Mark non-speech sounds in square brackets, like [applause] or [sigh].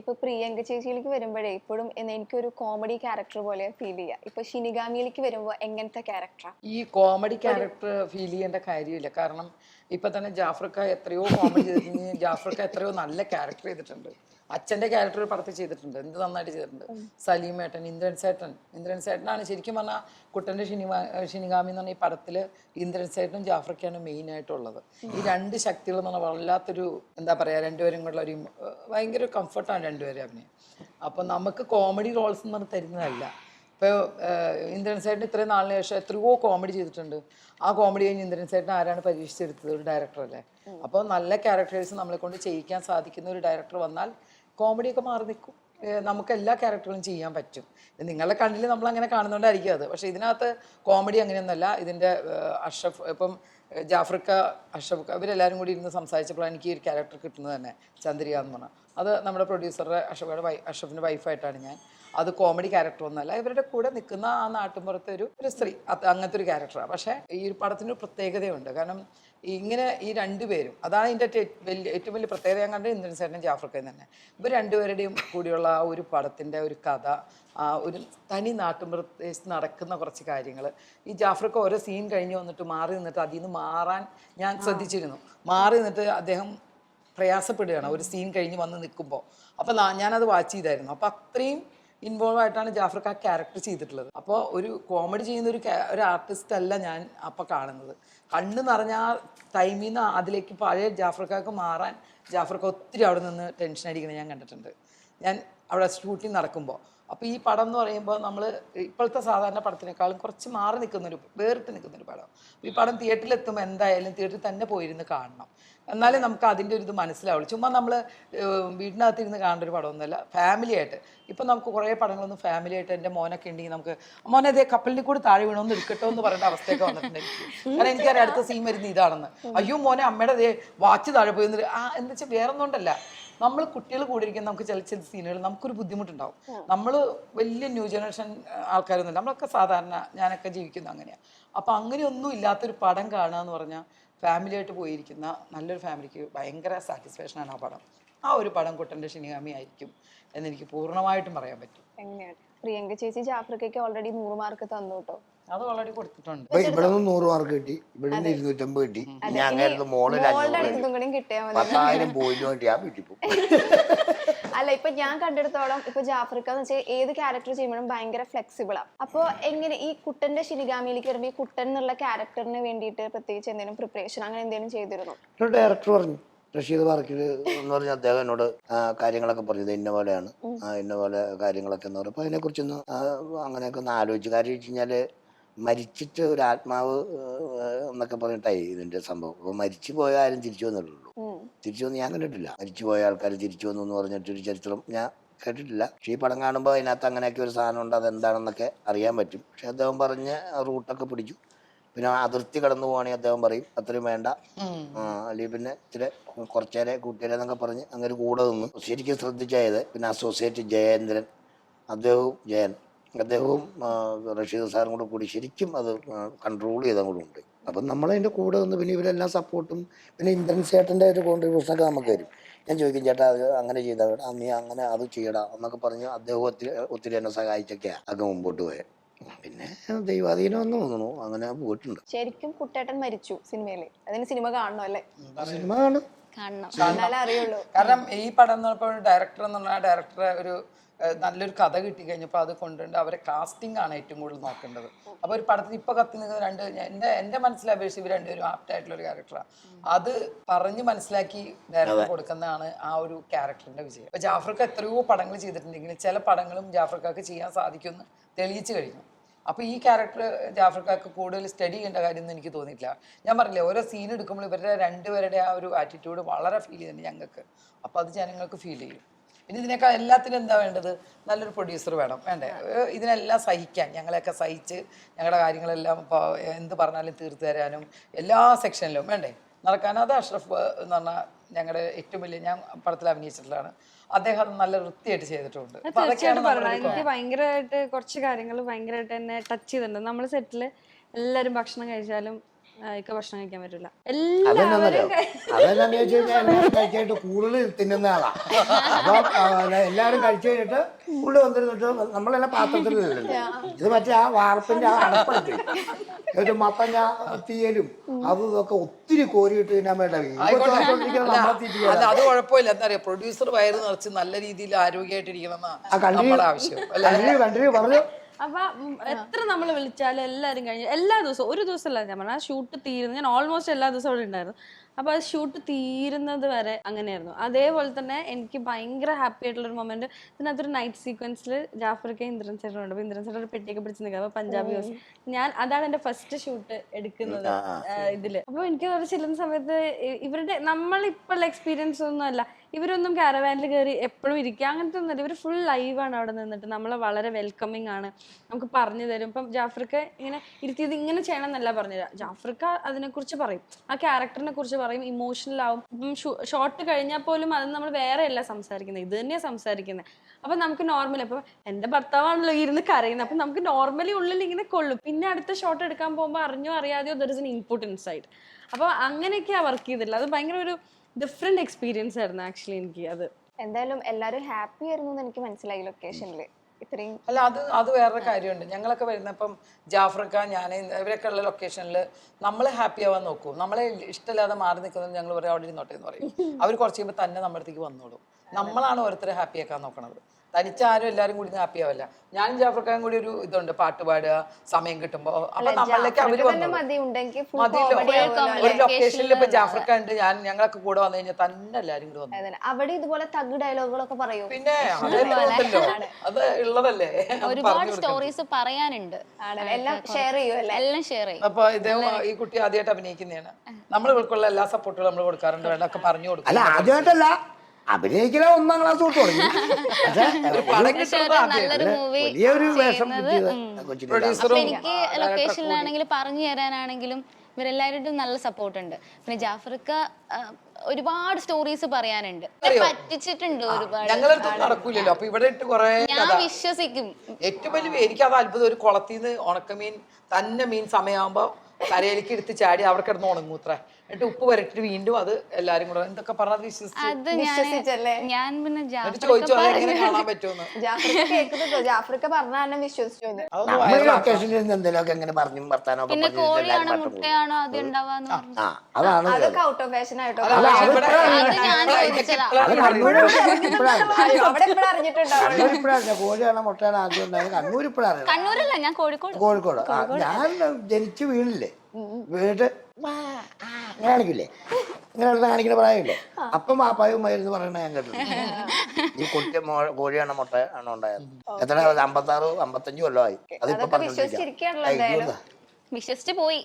ഇപ്പൊ പ്രിയങ്ക ചേച്ചിയിലേക്ക് വരുമ്പോഴേ ഇപ്പോഴും എനിക്കൊരു കോമഡി ക്യാരക്ടർ പോലെ ഫീൽ ചെയ്യുക ഇപ്പൊ ഷിനിഗാമിയിലേക്ക് വരുമ്പോൾ എങ്ങനത്തെ ക്യാരക്ടറാ ഈ കോമഡി ക്യാരക്ടർ ഫീൽ ചെയ്യേണ്ട കാര്യമില്ല. കാരണം ഇപ്പൊ തന്നെ ജാഫ്രിക്ക എത്രയോ കോമഡി ചെയ്തിട്ടുണ്ട്. ജാഫ്രിക്ക എത്രയോ നല്ല ക്യാരക്ടർ ചെയ്തിട്ടുണ്ട്. അച്ഛന്റെ ക്യാരക്ടർ പടത്തിൽ ചെയ്തിട്ടുണ്ട്. എന്ത് നന്നായിട്ട് ചെയ്തിട്ടുണ്ട്. സലീം ഏട്ടൻ ഇന്ദ്രൻ സേട്ടൻ. ഇന്ദ്രൻ സേട്ടനാണ് ശരിക്കും പറഞ്ഞാൽ കുട്ടന്റെ ഷിനിമാ ഷിനിഗാമി എന്ന് പറഞ്ഞ ഈ പടത്തിൽ ഇന്ദ്രൻ സേട്ടനും ജാഫ്രക്കാണ് മെയിൻ ആയിട്ടുള്ളത്. ഈ രണ്ട് ശക്തികൾ എന്ന് പറഞ്ഞാൽ വല്ലാത്തൊരു എന്താ പറയാ രണ്ടുപേരും കൂടെ ഒരു ഭയങ്കര കംഫർട്ടാണ് രണ്ടുപേരും അഭിനയം. അപ്പൊ നമുക്ക് കോമഡി റോൾസ് എന്ന് പറഞ്ഞ് തരുന്നതല്ല. ഇപ്പോൾ ഇന്ദ്രൻ സേട്ടൻ ഇത്രയും നാളിന് ശേഷം എത്രയോ കോമഡി ചെയ്തിട്ടുണ്ട്. ആ കോമഡി കഴിഞ്ഞ് ഇന്ദ്രൻ സേട്ടൻ ആരാണ് പരീക്ഷിച്ചെടുത്തത്? ഒരു ഡയറക്ടർ അല്ലേ? അപ്പൊ നല്ല ക്യാരക്ടേഴ്സ് നമ്മളെ കൊണ്ട് ചെയ്യിക്കാൻ സാധിക്കുന്ന ഒരു ഡയറക്ടർ വന്നാൽ കോമഡിയൊക്കെ മാറി നിൽക്കും. നമുക്ക് എല്ലാ ക്യാരക്ടറുകളും ചെയ്യാൻ പറ്റും. നിങ്ങളുടെ കണ്ണിൽ നമ്മൾ അങ്ങനെ കാണുന്നുണ്ടായിരിക്കും അത്. പക്ഷേ ഇതിനകത്ത് കോമഡി അങ്ങനെയൊന്നുമല്ല. ഇതിന്റെ അഷഫ് ഇപ്പം ജാഫ്രിക്ക അഷഫ് ഇവരെല്ലാവരും കൂടി ഇരുന്ന് സംസാരിച്ചപ്പോഴാണ് എനിക്ക് ഒരു ക്യാരക്ടർ കിട്ടുന്നത് തന്നെ. ചന്ദ്രിക എന്ന് പറഞ്ഞാൽ. അത് നമ്മുടെ പ്രൊഡ്യൂസറുടെ അഷഫയുടെ വൈ അഷഫിന്റെ വൈഫായിട്ടാണ് ഞാൻ. അത് കോമഡി ക്യാരക്ടർ ഒന്നല്ല ഇവരുടെ കൂടെ നിൽക്കുന്ന ആ നാട്ടുമ്പുറത്തെ ഒരു ഒരു സ്ത്രീ. അങ്ങനത്തെ ഒരു ക്യാരക്ടറാണ് പക്ഷേ ഈ ഒരു പടത്തിന് ഒരു പ്രത്യേകതയുണ്ട്. കാരണം ഇങ്ങനെ ഈ രണ്ടുപേരും അതാണ് ഇതിന്റെ വലിയ ഏറ്റവും വലിയ പ്രത്യേകത ഞാൻ കണ്ടത് ഇന്ദ്രൻ സേട്ടനും ജാഫ്രിക്കയും തന്നെ. ഇവർ രണ്ടുപേരുടെയും കൂടിയുള്ള ആ ഒരു പടത്തിന്റെ ഒരു കഥ ആ ഒരു തനി നാട്ടുമ്പുറത്ത് നടക്കുന്ന കുറച്ച് കാര്യങ്ങൾ. ഈ ജാഫ്രിക്ക ഓരോ സീൻ കഴിഞ്ഞ് വന്നിട്ട് മാറി നിന്നിട്ട് അതിൽ നിന്ന് മാറാൻ ഞാൻ ശ്രദ്ധിച്ചിരുന്നു. മാറി നിന്നിട്ട് അദ്ദേഹം പ്രയാസപ്പെടുകയാണ്. ഒരു സീൻ കഴിഞ്ഞ് വന്ന് നിൽക്കുമ്പോൾ അപ്പോൾ ഞാനത് വാച്ച് ചെയ്തായിരുന്നു. അപ്പോൾ അത്രയും ഇൻവോൾവ് ആയിട്ടാണ് ജാഫർ ആ ക്യാരക്ടർ ചെയ്തിട്ടുള്ളത്. അപ്പോൾ ഒരു കോമഡി ചെയ്യുന്ന ഒരു ഒരു ആർട്ടിസ്റ്റ് അല്ല ഞാൻ അപ്പോൾ കാണുന്നത്. കണ്ണ് നിറഞ്ഞ ആ ടൈമിൽ നിന്ന് അതിലേക്ക് പഴയ ജാഫർക്കാർക്ക് മാറാൻ ജാഫർക്ക് ഒത്തിരി അവിടെ നിന്ന് ടെൻഷൻ അടിക്കുന്നത് ഞാൻ കണ്ടിട്ടുണ്ട്. ഞാൻ അവിടെ ഷൂട്ടിംഗ് നടക്കുമ്പോൾ അപ്പോൾ ഈ പടം എന്ന് പറയുമ്പോൾ നമ്മൾ ഇപ്പോഴത്തെ സാധാരണ പടത്തിനേക്കാളും കുറച്ച് മാറി നിൽക്കുന്നൊരു വേറിട്ട് നിൽക്കുന്നൊരു പടം. ഈ പടം തിയേറ്ററിൽ എത്തുമ്പോൾ എന്തായാലും തിയേറ്ററിൽ തന്നെ പോയിരുന്ന് കാണണം. എന്നാലേ നമുക്ക് അതിന്റെ ഒരു ഇത് മനസ്സിലാവുള്ളൂ. ചുമ്മാ നമ്മൾ വീടിനകത്തിരുന്ന് കാണേണ്ട ഒരു പടമൊന്നുമല്ല ഫാമിലി ആയിട്ട്. ഇപ്പം നമുക്ക് കുറേ പടങ്ങളൊന്നും ഫാമിലി ആയിട്ട് എന്റെ മോനൊക്കെ ഉണ്ടെങ്കിൽ നമുക്ക് മോനെ അതേ കപ്പലിനെ കൂടി താഴെ വീണൊന്ന് എടുക്കട്ടോ എന്ന് പറയേണ്ട അവസ്ഥയൊക്കെ വന്നിട്ടുണ്ട് എനിക്ക് കാരണം എനിക്കറിയാം അടുത്ത സീൻ വരുന്ന ഇതാണെന്ന്. അയ്യോ മോനെ അമ്മയുടെ അതേ വാച്ച് താഴെ പോയി ആ എന്താ വെച്ചാൽ വേറെ ഒന്നുകൊണ്ടല്ല നമ്മൾ കുട്ടികൾ കൂടിയിരിക്കുന്ന നമുക്ക് ചില ചില സീനുകൾ നമുക്കൊരു ബുദ്ധിമുട്ടുണ്ടാവും. നമ്മൾ വലിയ ന്യൂ ജനറേഷൻ ആൾക്കാരൊന്നുമില്ല. നമ്മളൊക്കെ സാധാരണ ഞാനൊക്കെ ജീവിക്കുന്നു അങ്ങനെയാണ് അപ്പം അങ്ങനെയൊന്നും ഇല്ലാത്തൊരു പടം കാണുക എന്ന് പറഞ്ഞാൽ ഫാമിലി ആയിട്ട് പോയിരിക്കുന്ന നല്ലൊരു ഫാമിലിക്ക് ഭയങ്കര സാറ്റിസ്ഫാക്ഷൻ ആണ് ആ പടം. ആ ഒരു പടം കുട്ടന്റെ ഷിനിഗാമി ആയിരിക്കും എന്നെനിക്ക് പൂർണമായിട്ടും പറയാൻ പറ്റും. പ്രിയങ്ക ചേച്ചി ജാഫ്രിക്കയ്ക്ക് ഓൾറെഡി നൂറ് മാർക്ക് തന്നു കേട്ടോ അത് ഓൾറെഡി കൊടുത്തിട്ടുണ്ട്. അപ്പൊ ഇവിടെ നിന്ന് നൂറ് മാർക്ക് കിട്ടി. ഇവിടെ നിന്ന് ഇരുന്നൂറ്റമ്പത് കിട്ടി. ഇനി അങ്ങനെ മോളിൽ മോളുടെ അഞ്ഞൂറ് അടുത്തും കൂടി കിട്ടിയാൽ മതി. പത്തായിരം പോയിന്റ് വേണ്ടി ആ വീട്ടിൽ പോകും അല്ല ഇപ്പൊ ഞാൻ കണ്ടെടുത്തോളം ഇപ്പൊ ജാഫ്രിക്ക എന്ന് വെച്ചാൽ ഏത് ക്യാരക്ടർ ചെയ്യുമ്പോഴും ഭയങ്കര ഫ്ലെക്സിബിളാ അപ്പൊ എങ്ങനെ ഈ കുട്ടന്റെ ശിനിഗാമിയിലേക്ക് വരുമ്പോൾ ഈ കുട്ടൻ എന്നുള്ള ക്യാരക്ടറിന് വേണ്ടിയിട്ട് പ്രത്യേകിച്ച് എന്തെങ്കിലും പ്രിപ്പറേഷൻ അങ്ങനെ എന്തെങ്കിലും ചെയ്തിരുന്നു? ഡയറക്ടർ പറഞ്ഞു. റഷീദ് പാർക്കിൽ എന്ന് പറഞ്ഞാൽ അദ്ദേഹം എന്നോട് കാര്യങ്ങളൊക്കെ പറഞ്ഞത് ഇന്ന പോലെയാണ്. ഇന്ന പോലെ കാര്യങ്ങളൊക്കെ എന്ന് പറയുമ്പോൾ അതിനെക്കുറിച്ചൊന്ന് അങ്ങനെയൊക്കെ ഒന്ന് ആലോചിച്ചു. കാര്യം വെച്ച് കഴിഞ്ഞാൽ മരിച്ചിട്ട് ഒരു ആത്മാവ് എന്നൊക്കെ പറഞ്ഞിട്ടായി ഇതിന്റെ സംഭവം. അപ്പോൾ മരിച്ചു പോയ ആരും തിരിച്ചു വന്നിട്ടുള്ളൂ. തിരിച്ചു വന്ന് ഞാൻ കണ്ടിട്ടില്ല. മരിച്ചു പോയ ആൾക്കാർ തിരിച്ചു വന്നു എന്ന് പറഞ്ഞിട്ടൊരു ചരിത്രം ഞാൻ കേട്ടിട്ടില്ല. പക്ഷേ ഈ പടം കാണുമ്പോൾ അതിനകത്ത് അങ്ങനെയൊക്കെ ഒരു സാധനം ഉണ്ട്. അതെന്താണെന്നൊക്കെ അറിയാൻ പറ്റും. പക്ഷെ അദ്ദേഹം പറഞ്ഞ റൂട്ടൊക്കെ പിടിച്ചു. പിന്നെ അതിർത്തി കടന്നു പോവാണെങ്കിൽ അദ്ദേഹം പറയും അത്രയും വേണ്ട. അല്ലെങ്കിൽ പിന്നെ ഇച്ചിരി കുറച്ചേരെ കൂട്ടിയേരെ എന്നൊക്കെ പറഞ്ഞ് അങ്ങനെ കൂടെ നിന്ന്. ശരിക്കും ശ്രദ്ധിച്ചായത് പിന്നെ അസോസിയേറ്റ് ജയേന്ദ്രൻ അദ്ദേഹവും ജയൻ അദ്ദേഹവും റഷീദ് സാറും കൂടെ കൂടി ശരിക്കും അത് കൺട്രോൾ ചെയ്ത കൂടെ ഉണ്ട് അപ്പം നമ്മളതിന്റെ കൂടെ നിന്ന് പിന്നെ ഇവരെല്ലാം സപ്പോർട്ടും പിന്നെ ഇന്ദ്രൻ ചേട്ടന്റെ ഒരു കോൺട്രിബ്യൂഷനൊക്കെ നമുക്ക് തരും. ഞാൻ ചോദിക്കും ചേട്ടാ അത് അങ്ങനെ ചെയ്താൽ നീ അങ്ങനെ അത് ചെയ്യടാ എന്നൊക്കെ പറഞ്ഞ് അദ്ദേഹം ഒത്തിരി ഒത്തിരി എന്നെ സഹായിച്ചൊക്കെയാണ് അങ്ങ് മുമ്പോട്ട് പോയത് പിന്നെ ദൈവാധീനം എന്ന് തോന്നുന്നു. അങ്ങനെ പോയിട്ടുണ്ട്. ശരിക്കും കുട്ടേട്ടൻ മരിച്ചു സിനിമയിൽ. അതിന് സിനിമ കാണണം അല്ലേ? സിനിമ കാണും കാണണം. എന്നാലേ അറിയുള്ളൂ. കാരണം ഈ പടം എന്ന് പറഞ്ഞപ്പോൾ ഡയറക്ടർ എന്ന് പറഞ്ഞാൽ ഡയറക്ടറെ ഒരു നല്ലൊരു കഥ കിട്ടി കഴിഞ്ഞപ്പോൾ അത് കൊണ്ടുണ്ട് അവരെ കാസ്റ്റിംഗ് ആണ് ഏറ്റവും കൂടുതൽ നോക്കേണ്ടത്. അപ്പോൾ ഒരു പടത്തിൽ ഇപ്പോൾ കത്തി നിൽക്കുന്ന രണ്ട് എന്റെ എന്റെ മനസ്സിലെ അപേക്ഷിച്ച് ഇവർ രണ്ടുപേരും ആപ്റ്റ് ആയിട്ടുള്ള ഒരു ക്യാരക്ടറാണ് അത് പറഞ്ഞ് മനസ്സിലാക്കി ഡയറക്ടർ കൊടുക്കുന്നതാണ് ആ ഒരു ക്യാരക്ടറിന്റെ വിജയം. ഇപ്പോൾ ജാഫർക്ക് എത്രയോ പടങ്ങൾ ചെയ്തിട്ടുണ്ടെങ്കിലും ചില പടങ്ങളും ജാഫർക്കാക്ക് ചെയ്യാൻ സാധിക്കുമെന്ന് തെളിയിച്ചു കഴിഞ്ഞു. അപ്പോൾ ഈ ക്യാരക്ടർ ജാഫർക്കാക്ക് കൂടുതൽ സ്റ്റഡി ചെയ്യേണ്ട കാര്യമൊന്നും എനിക്ക് തോന്നിയിട്ടില്ല. ഞാൻ പറഞ്ഞില്ലേ ഓരോ സീൻ എടുക്കുമ്പോൾ ഇവരുടെ രണ്ടുപേരുടെ ആ ഒരു ആറ്റിറ്റ്യൂഡ് വളരെ ഫീൽ ചെയ്യുന്നുണ്ട് ഞങ്ങൾക്ക്. അപ്പോൾ അത് ജനങ്ങൾക്ക് ഫീൽ ചെയ്യും. പിന്നെ ഇതിനേക്കാൾ എല്ലാത്തിനും എന്താ വേണ്ടത്? നല്ലൊരു പ്രൊഡ്യൂസർ വേണം. വേണ്ടേ? ഇതിനെല്ലാം സഹിക്കാൻ ഞങ്ങളെയൊക്കെ സഹിച്ച് ഞങ്ങളുടെ കാര്യങ്ങളെല്ലാം ഇപ്പോൾ എന്ത് പറഞ്ഞാലും തീർത്തു തരാനും എല്ലാ സെക്ഷനിലും വേണ്ടേ? നടക്കാൻ അത് അഷ്റഫ് എന്ന് പറഞ്ഞാൽ ഞങ്ങളുടെ ഏറ്റവും വലിയ ഞാൻ പടത്തിൽ അഭിനയിച്ചിട്ടുള്ളതാണ്. അദ്ദേഹം നല്ല വൃത്തിയായിട്ട് ചെയ്തിട്ടുണ്ട്. തീർച്ചയായിട്ടും എനിക്ക് ഭയങ്കരമായിട്ട് കുറച്ച് കാര്യങ്ങൾ ഭയങ്കരമായിട്ട് എന്നെ ടച്ച് ചെയ്തിട്ടുണ്ട്. നമ്മൾ സെറ്റിൽ എല്ലാവരും ഭക്ഷണം കഴിച്ചാലും ഇക്ക ഭക്ഷണം കഴിക്കാൻ പറ്റില്ല അതെന്നറിയോ? അതെന്താന്ന് ചോദിച്ചു കഴിഞ്ഞാൽ എല്ലാവരും കഴിച്ചായിട്ട് കൂടുതൽ തിന്നുന്ന ആളാ. അപ്പൊ എല്ലാവരും കഴിച്ചു കഴിഞ്ഞിട്ട് കൂടുതൽ വന്നിരുന്നിട്ട് നമ്മളെല്ലാം പാത്രത്തിലല്ലോ ഇത് മറ്റേ ആ വാർപ്പിന്റെ ആ അടപ്പടത്തിൽ ഒരു മത്തങ്ങ തീയലും അതും ഇതൊക്കെ ഒത്തിരി കോരിയിട്ട് തിന്നാൻ വേണ്ട. അല്ല അത് കുഴപ്പമില്ല. എന്താ പറയാ പ്രൊഡ്യൂസർ വയറ് നിറച്ച് നല്ല രീതിയിൽ ആരോഗ്യമായിട്ടിരിക്കണം അല്ലെ? Continue continue. പറഞ്ഞു. അപ്പൊ എത്ര നമ്മൾ വിളിച്ചാലും എല്ലാരും കഴിഞ്ഞു. എല്ലാ ദിവസവും ഒരു ദിവസമല്ല ഞാൻ പറഞ്ഞ ഷൂട്ട് തീരുന്നു ഞാൻ ഓൾമോസ്റ്റ് എല്ലാ ദിവസവും അവിടെ ഉണ്ടായിരുന്നു. അപ്പൊ അത് ഷൂട്ട് തീരുന്നത് വരെ അങ്ങനെയായിരുന്നു. അതേപോലെ തന്നെ എനിക്ക് ഭയങ്കര ഹാപ്പി ആയിട്ടുള്ള ഒരു മൊമെന്റ് ഇതിനകത്തൊരു നൈറ്റ് സീക്വൻസിൽ ജാഫർക്ക് ഇന്ദ്രൻ ചേട്ടൻ ഉണ്ട്. ഇന്ദ്രൻ ചേട്ടൻ ഒരു പെട്ടിയൊക്കെ പിടിച്ച് നിൽക്കുക അപ്പൊ പഞ്ചാബി ഹൗസ് ഞാൻ അതാണ് എന്റെ ഫസ്റ്റ് ഷൂട്ട് എടുക്കുന്നത് ഇതിൽ. അപ്പൊ എനിക്ക് ഒരു ചെല്ലുന്ന സമയത്ത് ഇവരുടെ നമ്മളിപ്പോൾ എക്സ്പീരിയൻസ് ഒന്നും അല്ല. ഇവരൊന്നും കാരവാനിൽ കയറി എപ്പോഴും ഇരിക്കുക. അങ്ങനത്തെ ഒന്നുമില്ല ഇവർ ഫുൾ ലൈവാണ് അവിടെ നിന്നിട്ട്. നമ്മളെ വളരെ വെൽക്കമിങ് ആണ്. നമുക്ക് പറഞ്ഞു തരും. ഇപ്പം ജാഫർക്ക് ഇങ്ങനെ ഇരുത്തിയത് ഇങ്ങനെ ചെയ്യണം എന്നല്ല പറഞ്ഞുതരാം ജാഫർക്ക് അതിനെക്കുറിച്ച് പറയും. ആ ക്യാരക്ടറിനെ കുറിച്ച് പറയും ഇമോഷണൽ ആവും. ഇപ്പം ഷോർട്ട് കഴിഞ്ഞാൽ പോലും അത് നമ്മൾ വേറെ അല്ല സംസാരിക്കുന്നത്. ഇത് തന്നെയാണ് സംസാരിക്കുന്നത്. അപ്പൊ നമുക്ക് നോർമൽ അപ്പൊ എന്റെ ഭർത്താവാണല്ലോ ഇരുന്ന് കരയുന്നത്. അപ്പൊ നമുക്ക് നോർമലി ഉള്ളിൽ ഇങ്ങനെ കൊള്ളും. പിന്നെ അടുത്ത ഷോട്ട് എടുക്കാൻ പോകുമ്പോൾ അറിഞ്ഞോ അറിയാതെയോ there is an input inside അപ്പൊ അങ്ങനെയൊക്കെയാ വർക്ക് ചെയ്തിട്ടുള്ളത്. അത് ഭയങ്കര ഒരു ഡിഫറെന്റ് എക്സ്പീരിയൻസ് ആയിരുന്നു ആക്ച്വലി എനിക്ക് അത്. എന്തായാലും എല്ലാവരും ഹാപ്പി ആയിരുന്നു എന്ന് എനിക്ക് മനസ്സിലായി ലൊക്കേഷനിൽ ഇത്രയും അല്ല അത് അത് വേറൊരു കാര്യമുണ്ട്. ഞങ്ങളൊക്കെ വരുന്നപ്പം ജാഫ്രിക്ക ഞാൻ ഇവരൊക്കെ ഉള്ള ലൊക്കേഷനിൽ നമ്മൾ ഹാപ്പി ആവാൻ നോക്കും. നമ്മളെ ഇഷ്ടമില്ലാതെ മാറി നിൽക്കുന്നത് ഞങ്ങൾ പറയും അവിടെ ഇരുന്നോട്ടെ എന്ന് പറയും. അവർ കുറച്ച് കഴിയുമ്പോൾ തന്നെ നമ്മുടെ അടുത്തേക്ക് വന്നോളും. നമ്മളാണ് ഓരോരുത്തരെ ഹാപ്പി ആക്കാൻ നോക്കണത് തനിച്ചാരും എല്ലാരും കൂടി ഹാപ്പി ആവല്ല. ഞാനും ജാഫർക്കാരും കൂടി ഒരു ഇതുണ്ട് പാട്ട് പാടുക സമയം കിട്ടുമ്പോ. അപ്പൊ നമ്മളിലേക്ക് അവർ വന്നു തന്നെ ഉണ്ടെങ്കിൽ ഫുൾ കോമഡി ഒരു ലൊക്കേഷനിൽ ഇപ്പൊ ജാഫ്രിക്ക ഉണ്ട് ഞാൻ ഞങ്ങളൊക്കെ കൂടെ വന്നു കഴിഞ്ഞാൽ തന്നെ എല്ലാരും കൂടി വന്നു. അവിടെ ഇതുപോലെ തഗ് ഡയലോഗുകളൊക്കെ പറയൂ. പിന്നെ [laughs] അതല്ലോ അത് ഉള്ളതല്ലേ? ഒരുപാട് സ്റ്റോറീസ് പറയാനുണ്ട്. എല്ലാം ഷെയർ ചെയ്യുമല്ലേ എല്ലാം ഷെയർ ചെയ്യും. അപ്പൊ ഇതേ ഈ കുട്ടി ആദ്യമായിട്ട് അഭിനയിക്കുന്നതാണ്. നമ്മൾ ഇവർക്കുള്ള എല്ലാ സപ്പോർട്ടുകളും നമ്മൾ കൊടുക്കാറുണ്ട് വേണ്ടൊക്കെ പറഞ്ഞു കൊടുക്കും. അല്ല ആദ്യമായിട്ടല്ല അഭിനയിക്കല ഒന്നാം ക്ലാസ് തൊട്ട് തുടങ്ങി. വലിയൊരു വേഷം എനിക്ക് ലൊക്കേഷനിലാണെങ്കിലും പറഞ്ഞു തരാനാണെങ്കിലും ഇവരെല്ലാവരും നല്ല സപ്പോർട്ട് ഉണ്ട്. പിന്നെ ജാഫർക്ക ഒരുപാട് സ്റ്റോറീസ് പറയാനുണ്ട്. പറ്റിച്ചിട്ടുണ്ട് ഒരുപാട് ഞങ്ങളടുത്ത് നടക്കൂലല്ലോ. അപ്പൊ ഇവിടെ ഇട്ട് കൊറേ ഞാൻ വിശ്വസിക്കും. ഏറ്റവും വലിയ എനിക്ക് അത് അത്ഭുതം. ഒരു കുളത്തിന്ന് നിന്ന് ഉണക്കമീൻ തന്നെ മീൻ സമയമാകുമ്പോ കരയിലേക്ക് എടുത്ത് ചാടി അവിടെ കിടന്ന് ഉണങ്ങൂത്ര എന്നിട്ട് ഉപ്പ് വരട്ടിട്ട് വീണ്ടും അത് എല്ലാരും കൂടെ എന്തൊക്കെ പറഞ്ഞത് വിശ്വസിച്ച് അത് വിശ്വസിച്ചല്ലേ? ഞാൻ പിന്നെ എന്നിട്ട് ജാഫർക്ക് ചോദിച്ചു അത് എങ്ങനെ കാണാൻ പറ്റുമെന്ന്. ജാഫ്രിക്ക പറഞ്ഞ തന്നെ വിശ്വസിച്ചു എന്ന്. അതൊന്ന് നമ്മൾ viral ആക്കണം. ലൊക്കേഷനിൽ നിന്ന് എന്തെങ്കിലുമൊക്കെ എങ്ങനെ പറഞ്ഞും വർത്താനൊക്കെ പിന്നെ പറഞ്ഞിട്ട് എല്ലാവരും പാട്ട് പോകും. മുട്ടയാണോ ആദ്യം ഉണ്ടാവാന്ന് പറഞ്ഞു. ആ അതാണ്. അതൊക്കെ ഔട്ട് ഓഫ് ഫാഷൻ ആയിട്ടോ? അല്ല, അല്ല, അത് ഇവിടെ ഇപ്പഴാണ്. ഞാൻ ചോദിച്ചതാ. അത് ഇപ്പഴാണ്. കണ്ണൂർ ഇപ്പോഴാണ് അവിടെ എപ്പോഴും അറിഞ്ഞിട്ടുണ്ടാവും കണ്ണൂർ ഇപ്പോഴാണ് കോഴിയാണോ മുട്ടയാണോ ആദ്യം ഉണ്ടായത്? കണ്ണൂർ ഇപ്പോഴാണ് കണ്ണൂരല്ല ഞാൻ കോഴിക്കോട്. കോഴിക്കോട്. ആ, ഞാൻ ജനിച്ചു വീണില്ലേ? വീണിട്ട് ഇങ്ങനെ കാണിക്കില്ലേ ഇങ്ങനെ അടുത്ത് കാണിക്കുന്ന പ്രായമില്ലേ അപ്പം പാപ്പായും മരുന്ന് പറയണ ഞാൻ കേട്ടു. ഈ കുട്ടി കോഴിയാണ് മുട്ട ആണോ ഉണ്ടായത്. എത്ര അമ്പത്താറ് അമ്പത്തഞ്ച് കൊല്ലമായി. അതിപ്പോ പറഞ്ഞു വിശ്വസിച്ച് പോയി.